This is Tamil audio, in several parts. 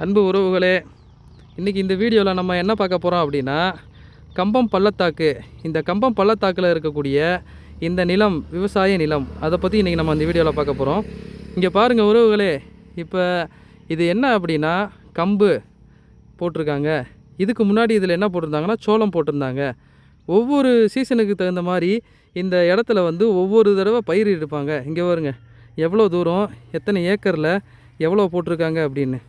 அன்பு உறவுகளே இன்றைக்கி இந்த வீடியோவில் நம்ம என்ன பார்க்க போகிறோம் அப்படின்னா கம்பம் பள்ளத்தாக்கு. இந்த கம்பம் பள்ளத்தாக்கில் இருக்கக்கூடிய இந்த நிலம் விவசாய நிலம் அதை பற்றி இன்றைக்கி நம்ம அந்த வீடியோவில் பார்க்க போகிறோம் இங்கே பாருங்கள் உறவுகளே இப்போ இது என்ன அப்படின்னா கம்பு போட்டிருக்காங்க. இதுக்கு முன்னாடி இதில் என்ன போட்டிருந்தாங்கன்னா சோளம் போட்டிருந்தாங்க. ஒவ்வொரு சீசனுக்கு தகுந்த மாதிரி இந்த இடத்துல வந்து ஒவ்வொரு தடவை பயிர் எடுப்பாங்க இங்கே வருங்க எவ்வளோ தூரம் எத்தனை ஏக்கரில் எவ்வளோ போட்டிருக்காங்க அப்படின்னு.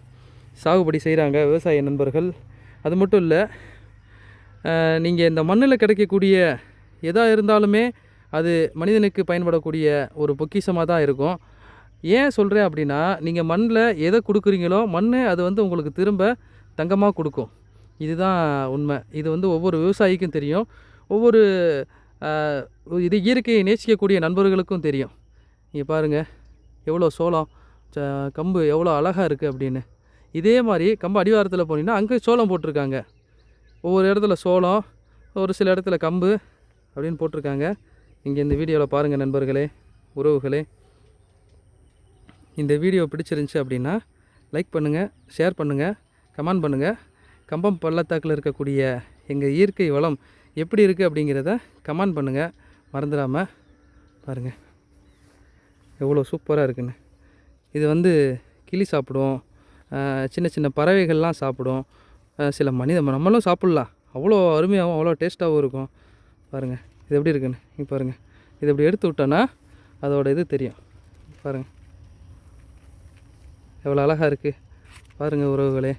சாகுபடி செய்கிறாங்க விவசாய நண்பர்கள். அது மட்டும் இல்லை நீங்கள் இந்த மண்ணில் கிடைக்கக்கூடிய எதாக இருந்தாலுமே அது மனிதனுக்கு பயன்படக்கூடிய ஒரு பொக்கிஷமாக தான் இருக்கும். ஏன் சொல்கிறேன் அப்படின்னா நீங்கள் மண்ணில் எதை கொடுக்குறீங்களோ மண் அது வந்து உங்களுக்கு திரும்ப தங்கமாக கொடுக்கும். இதுதான் உண்மை. இது வந்து ஒவ்வொரு விவசாயிக்கும் தெரியும். ஒவ்வொரு இது இயற்கையை நேசிக்கக்கூடிய நண்பர்களுக்கும் தெரியும். நீங்கள் பாருங்கள் எவ்வளோ சோளம் ச- கம்பு எவ்வளோ அழகாக இருக்குது அப்படின்னு. இதே மாதிரி கம்பு அடிவாரத்தில் போனீங்கன்னா அங்கே சோளம் போட்டிருக்காங்க. ஒவ்வொரு இடத்துல சோளம் ஒரு சில இடத்துல கம்பு அப்படின்னு போட்டிருக்காங்க. இங்கே இந்த வீடியோவில் பாருங்கள் நண்பர்களே உறவுகளே. இந்த வீடியோ பிடிச்சிருந்துச்சி அப்படின்னா லைக் பண்ணுங்கள் ஷேர் பண்ணுங்கள் கமெண்ட் பண்ணுங்கள் கம்பம் பள்ளத்தாக்கில் இருக்கக்கூடிய எங்கள் இயற்கை வளம் எப்படி இருக்குது அப்படிங்கிறத கமெண்ட் பண்ணுங்கள் மறந்துடாமல் பாருங்கள் எவ்வளோ சூப்பராக இருக்குன்னு. இது வந்து கிளி சாப்பிடும். சின்ன சின்ன பறவைகள்லாம் சாப்பிடும். சில மனித நம்மளும் சாப்பிட்லாம். அவ்வளோ அருமையாகவும் அவ்வளோ டேஸ்ட்டாகவும் இருக்கும். பாருங்கள் இது எப்படி இருக்குன்னு. இப்போ பாருங்கள் இது இப்படி எடுத்து விட்டோன்னா அதோட இது தெரியும். பாருங்கள் எவ்வளோ அழகாக இருக்குது பாருங்கள் உறவுகளே.